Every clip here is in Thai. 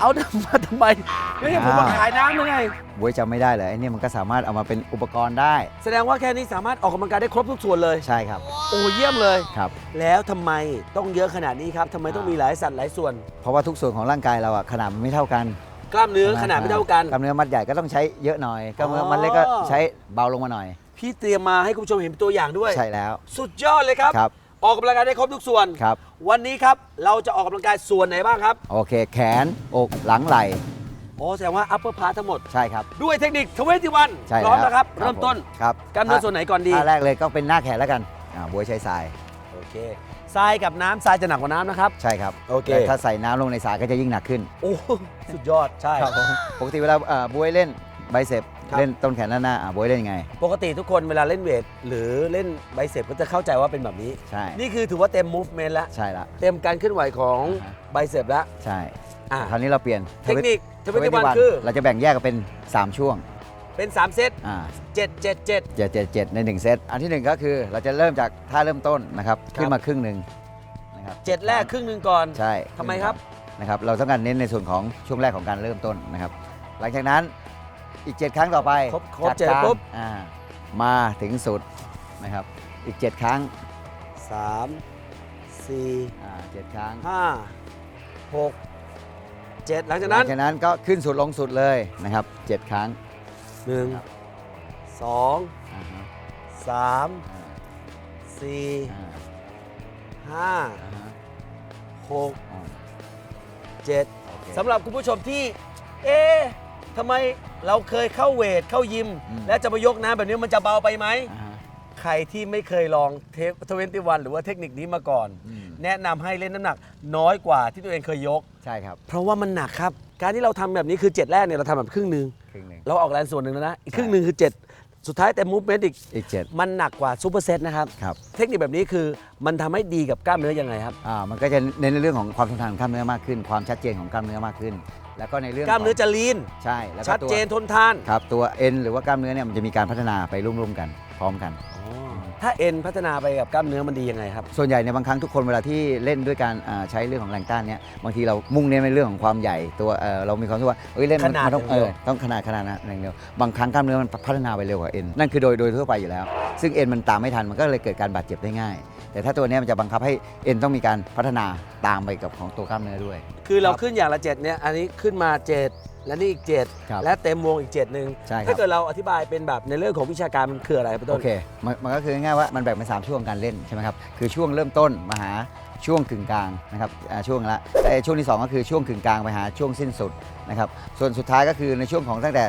เอาน้ำมาทำไมไม่ให้ผมมาขายน้ำยังไงบวยจำไม่ได้เลยไอ้เนี่ยมันก็สามารถเอามาเป็นอุปกรณ์ได้ แสดงว่าแค่นี้สามารถออกกำลังกายได้ครบทุกส่วนเลย ใช่ครับ โอ้เยี่ยมเลย ครับ แล้วทำไมต้องเยอะขนาดนี้ครับทำไมต้องมีหลายสัดหลายส่วน เพราะว่าทุกส่วนของร่างกายเราอะขนาดมันไม่เท่ากันกล้ามเนื้อขนาดไม่เท่ากัน กล้ามเนื้อมัดใหญ่ก็ต้องใช้เยอะหน่อยกล้ามเนื้อมัดเล็กก็ใช้เบาลงมาหน่อย พี่เตรียมมาให้คุณผู้ชมเห็นเป็นตัวอย่างด้วย ใช่แล้ว สุดยอดเลยครับ ครับ ออกกำลังกายได้ครบทุกส่วน ครับ วันนี้ครับเราจะออกกำลังกายส่วนไหนบ้างครับโอเค แขน อกหลังไหล่โอ้แสดงว่า upper part ทั้งหมด ใช่ครับ ด้วยเทคนิคทเวนตี้วันใช่พร้อมแล้วนะครับคบเริ่มต้นผมครับกล้ามเนื้อส่วนไหนก่อนดี ท่าแรกเลยก็เป็นหน้าแขนแล้วกันอ่าบวยใช้ทรายโอเคทรายกับน้ำทรายจะหนักกว่าน้ำนะครับ ใช่ครับโอเคแต่ถ้าใส่น้ำลงในทรายก็จะยิ่งหนักขึ้นโอ้ สุดยอดใช่ ปกติเวลาเอ่อบวยเล่นไบเซป ครับ เล่นต้นแขนด้านหน้าอ่าบวยเล่นยังไง ปกติทุกคนเวลาเล่นเวทหรือเล่นไบเซปก็จะเข้าใจว่าเป็นแบบนี้ ใช่ นี่คือถือว่าเต็ม movement แล้ว ใช่ละ เต็มการเคลื่อนไหวของอ่าฮะ ไบเซปแล้วใช่ อ่าคราวนี้เราเปลี่ยนเทคนิคทเวนตี้วัน21คือ เราจะแบ่งแยกกันเป็น 3 ช่วงเป็น 3 เซตอ่า7 7 7 เจ็ดเจ็ดเจ็ดใน 1 เซต อันที่หนึ่งก็คือเราจะเริ่มจากท่าเริ่มต้นนะครับ ขึ้นมาครึ่งหนึ่งนะครับ7 แรกครึ่งหนึ่งก่อน ใช่ทำไมครับ นะครับ เราต้องการเน้นในส่วนของช่วงแรกของการเริ่มต้นนะครับ หลังจากนั้น อีก 7 ครั้งต่อไปครบครบจากเจ็ดกลางปุ๊บ อ่ามาถึงสุดนะครับ อีก 7 ครั้ง3 4อ่าเจ็ดครั้ง5 6 7หลังจากหลันั้นงจากนั้นก็ขึ้นสุดลงสุดเลยนะครับเจ็ดครั้งครับ1 2อ่าฮะ3อ่า4อ่า5อ่าฮะ6อ่า7โอเค สำหรับคุณผู้ชมที่ เอ๊ะ ทำไมเราเคยเข้าเวทเข้ายิม อืม และจะมายกน้ำแบบนี้มันจะเบาไปไหม อ่าฮะ ใครที่ไม่เคยลองเทปทเวนตี้วันหรือว่าเทคนิคนี้มาก่อน อืม แนะนำให้เล่นน้ำหนักน้อยกว่าที่ตัวเองเคยยก ใช่ครับเพราะว่ามันหนักครับ การที่เราทำแบบนี้คือ 7 แรกเนี่ยเราทำแบบครึ่งหนึ่งครึ่งหนึ่งเราออกแรงส่วนหนึ่งแล้วนะ อีกใช่ครึ่งหนึ่งคือ 7 สุดท้ายแต่มูฟเมนต์อีก อีกเจ็ดมันหนักกว่าซูเปอร์เซตนะครับ ครับเทคนิคแบบนี้คือมันทำให้ดีกับกล้ามเนื้อยังไงครับ อ่ามันก็จะเน้นในเรื่องของความทนทานของกล้ามเนื้อมากขึ้น ความชัดเจนของกล้ามเนื้อมากขึ้น แล้วก็ในเรื่องกล้ามเนื้อขงจะลีน ใช่แล้วก็ชัดตัวเจนทนทานครับตัวเอ็นหรือว่ากล้ามเนื้อเนี่ยมันจะมีการพัฒนาไปร่วมๆกันพร้อมกันถ้าเอ็นพัฒนาไปกับกล้ามเนื้อมันดียังไงครับ ส่วนใหญ่ในยบางครั้งทุกคนเวลาที่เล่นด้วยการอ่าใช้เรื่องของแรงต้านเนี่ยบางทีเรามุ่งเน้นในเรื่องของความใหญ่ตัวเอ่อเรามีความรู้สึกว่าเอ้ยเล่นมัขนาดมัต้องอย่างเอเดียว อต้องขนาดขนาดนั้นอย่างเดียวบางครั้งกล้ามเนื้อมันพัฒนาไปเร็วกว่าเอ็นนั่นคือโดยโดยทั่วไปอยู่แล้ว ซึ่งเอ็นมันตามไม่ทันมันก็เลยเกิดการบาดเจ็บได้ง่าย แต่ถ้าตัวเนี้ยมันจะบังคับให้เอ็นต้องมีการพัฒนาตามไปกับของตัวกล้ามเนื้อด้วย คือเราครับขึ้นอย่างละเจ็ดเนี่ย อันนี้ขึ้นมาเจ็ดและนี่อีกเจ็ดครับและเต็มวงอีกเจ็ดหนึ่งใช่ครับ ถ้าเกิดเราอธิบายเป็นแบบในเรื่องของวิชาการมันคืออะไรครับพี่โอต้น เคมันมันก็คือง่ายๆว่ามันแบ่งเป็นสามช่วงการเล่นใช่ไหมครับ คือช่วงเริ่มต้นมาหาช่วงกึ่งกลางนะครับอ่าช่วงละไอ้ช่วงที่สองก็คือช่วงกึ่งกลางไปหาช่วงสิ้นสุดนะครับ ส่วนสุดท้ายก็คือในช่วงของตั้งแต่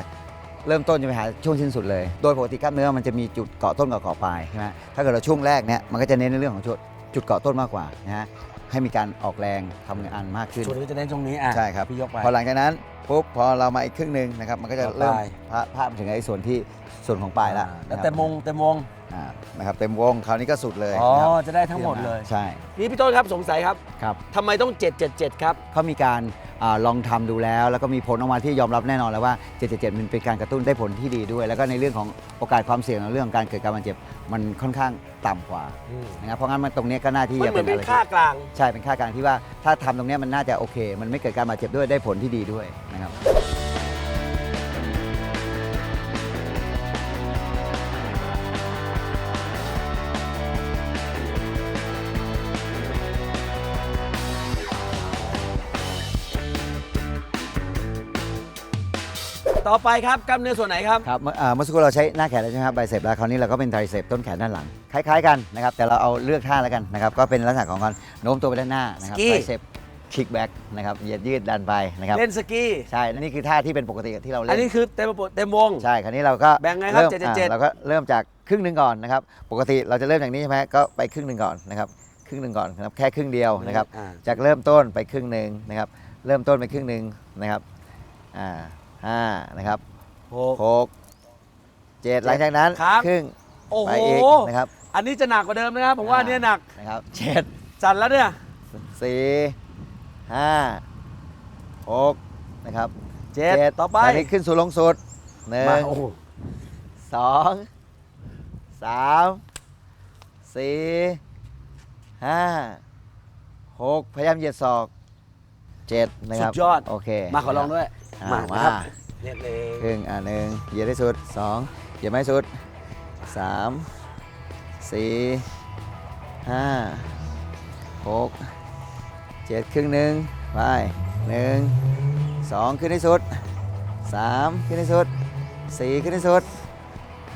เริ่มต้นจะไปหาช่วงสิ้นสุดเลย โดยปกติกล้ามเนื้อมันจะมีจุดเกาะต้นกับเกาะปลายใช่ไหมถ้าเกิดเราช่วงแรกเนี่ยมันก็จะเน้นในเรื่องของจุดจุดเกาะต้นมากกว่านะฮะให้มีการออกแรงทำงานมากขึ้น ส่วนนี้จะเน้นตรงนี้อะใช่ครับ พี่ยกไป พอหลังจากนั้นปุ๊บพอเรามาอีกครึ่งหนึ่งนะครับมันก็จะต่อเริ่มปลายพาพาดถึงไอ้ส่วนที่ส่วนของปลายแล้วแล้วนะครับเต็มวงเต็มวง อ่านะครับเต็มวงคราวนี้ก็สุดเลยอ๋อนะครับจะได้ทั้งหมดเลย ใช่นี่พี่ต้นครับสงสัยครับครับ ทำไมต้อง 777 ครับ เขามีการอาลองทำดูแล้ว แล้วก็มีผลออกมาที่ยอมรับแน่นอนแล้วว่า 777 มันเป็นการกระตุ้นได้ผลที่ดีด้วย แล้วก็ในเรื่องของโอกาสความเสี่ยงในเรื่องของการเกิดการบาดเจ็บมันค่อนข้างต่ำกว่านะครับเพราะงั้นมันตรงเนี้ยก็น่าที่มันจะเหมืเป็อนนเป็อะนไรค่าที่กลาง ใช่เป็นค่ากลางที่ว่าถ้าทำตรงเนี้ยมันน่าจะโอเค มันไม่เกิดการบาดเจ็บด้วยได้ผลที่ดีด้วยนะครับ ต่อไปครับกล้ามเนื้อส่วนไหนครับ ครับเมื่ออ่าเมื่อสักครู่เราใช้หน้าแขนแล้วใช่ไหมครับไบเซปแล้วคราวนี้เราก็เป็นไตรเซปต้นแขนด้านหลัง คล้ายๆกันนะครับ แต่เราเอาเลือกท่าแล้วกันนะครับ ก็เป็นลักษณะของการโน้มตัวไปด้านหน้านะครับสกีไตรเซปคิกแบ็กนะครับเหยียดยืดดันไปนะครับ เล่นสกีใช่และนี่คือท่าที่เป็นปกติที่เราอันเล่นนี้คือเต็มเต็มวง ใช่ คราวนี้เราก็แบ่งไงครับเริ่ม777 อ่าเราก็เริ่มจากครึ่งหนึ่งก่อนนะครับ ปกติเราจะเริ่มอย่างนี้ใช่ไหมก็ไปครึ่งหนึ่งก่อนนะครับ ครึ่งหนึ่งก่อนนะครับ แค่ครึ่งเดียวนะครับ อ่า จากเริ่มต้นไปครึ่งหนึ่งนะครับ เริ่มต้นไปครึ่งหนึ่งนะครับ อ่า ห้านะครับหก หกเจ็ดหลังจากนั้นครับ ครึ่งโอ้โห ไปอีกนะครับอันนี้จะหนักกว่าเดิมนะครับ ผมว่าอันเนี้ยหนัก นะครับเจ็ดสั่นแล้วเนี่ย สี่ห้าหกนะครับเจ็ดต่อไปคราวนี้ขึ้นสู่ลงสุดหนึ่มางโอ้โหสองสามสี่ห้าหกพยายามเหยียดศอกเจ็ดนะครับสุดยอด โอเคมาขอลองด้วย อ่ามามานะครับเนี่ยเลยครึ่งอ่าหนึ่งเหยียดให้สุดสองเหยียดไม่สุดสามสี่ห้าหกเจ็ดครึ่งหนึ่งไปหนึ่งสองขึ้นให้สุดสามขึ้นให้สุดสี่ขึ้นให้สุด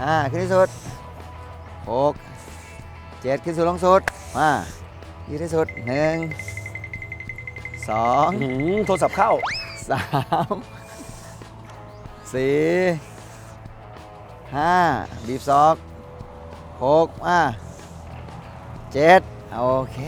ห้าขึ้นให้สุดหกเจ็ดขึ้นสู่ลงสุดมายืดให้สุดหนึ่งสอง อื้อหือโทรศัพท์เข้า สาม สี่ห้าบีบซอกหกมาเจ็ดโอเค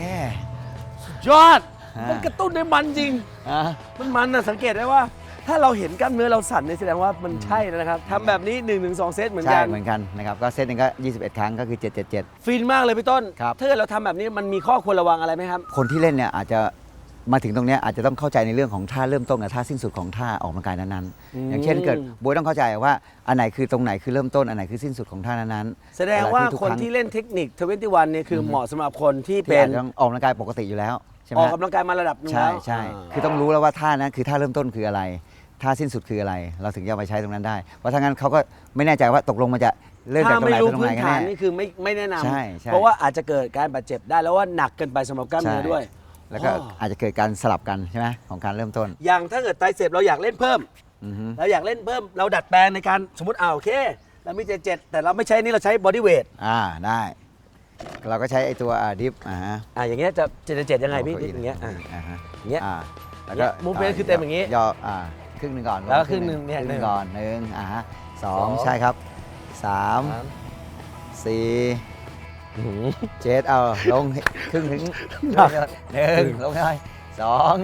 ยอด อ่ามัมันกระตุ้นได้มันจริง อะมันมันนะสังเกตได้ว่า ถ้าเราเห็นกล้ามเนื้อเราสั่นเนี่ยแสดงว่ามันใช่แล้วนะครับทำแบบนี้1นถึงสเซตเหมือนใช่กัน เหมือนกันนะครับก็เซตหนึงก็ 21 ครั้งก็คือ 777 ฟินมากเลยพี่ต้น ครับ ถ้าเกิดเราทำแบบนี้มันมีข้อควรระวังอะไรไหมครับ คนที่เล่นเนี่ยอาจจะ มาถึงตรงเนี้ยอาจจะต้องเข้าใจในเรื่องของท่าเริ่มต้นกับท่าสิ้นสุดของท่าออกกำลังกายนั้นอืมๆอย่างเช่นเกิดบวยต้องเข้าใจว่าอันไหนคือตรงไหนคือเริ่มต้นอันไหนคือสิ้นสุดของท่านั้นๆแสดงว่าทุกคนรั้งที่เล่นเทคนิค21เนี่ยคือเหมาะสำหรับคนที่ที่เป็อานจจะต้องออกกำลังกายปกติอยู่แล้วใช่ไหมออกฮะ กำลังกายมาระดับหนึงใช่แล้วใช่า คือต้องรู้แล้วว่าท่านั้นคือท่าเริ่มต้นคืออะไร ท่าสิ้นสุดคืออะไร เราถึงจะเอาไปใช้ตรงนั้นได้ เพราะถ้างั้นเขาก็ไม่แน่ใจว่าตกลงมันจะเริ่มจากถ้าตรงไม่ไหนรู้ไปตรงพื้ไหนนกันฐานแน่ นี่คือไม่ไม่แนะนำใช่ใช่เพราะว่าอาจจะเกิดการบาดเจ็บได้แล้วว่าหนักเกินไปสำหรับกล้ามเนื้อใช่ด้วย แล้วก็อ๋ออ อาจจะเกิดการสลับกันใช่ไหมของการเริ่มต้นอย่างถ้าเกิดไตรเสพเราอยากเล่นเพิ่ม อือฮึเราอยากเล่นเพิ่มเราดัดแปลงในการสมมติอ่าโอเค เรามีเจ็ดเจ็ดแต่เราไม่ใช้นี่เราใช้บอดี้เวทอ่าได้ เราก็ใช้ไอ้ตัวอ่าดิฟอ่าฮะอ่าอย่างเงี้ยจะเจ็ดเจ็ดยังไงพี่ก้อย่างเงี้ยอ่าอ่าฮะอย่างเงี้ยอ่าแล้วก็เนี่ย movement คือเต็มอย่างงี้ย่ออ่าครึ่งหนึ่งก่อนแล้วก็ครึ่งหนึ่งเนี่ยครึ่งหหนึ่นึ่งงก่อนหนึ่งอ่าฮะสองสอง ใช่ครับสามสามสี่อื้อหือ เจ็ดเอาลงครึ่งถึงหนักหนึ่งลงหน่อยสอง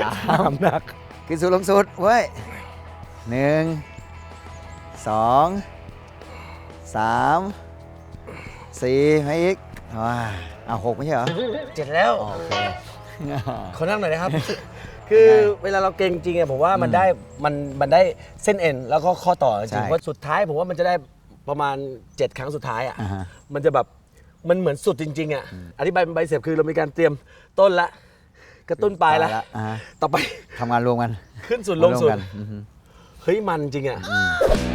สามหนักขึ้นสู่ลงสุดเว้ยหนึ่งสองสามสี่ให้อีกว้าเอาหกไม่ใช่เหรอเจ็ดแล้ว โอเคขอนั่งหน่อยนะครับ คือเวลาเราเก่งจริงอะผมว่ามันได้มันมันได้เส้นเอ็นแล้วก็ข้อต่อจใช่ริงๆเพราะสุดท้ายผมว่ามันจะได้ ประมาณ 7 ครั้งสุดท้ายอะอ่าฮะ มันจะแบบมันเหมือนสุดจริง ๆอะอธิบายเป็นใบเสพคือเรามีการเตรียมต้นละ กระตุ้นปลายละอ่าฮะ ต่อไป ทำงานรวมกันขึ้นสุดลงสุด รวมกันอือฮึ เฮ้ยมันจริงอะอืม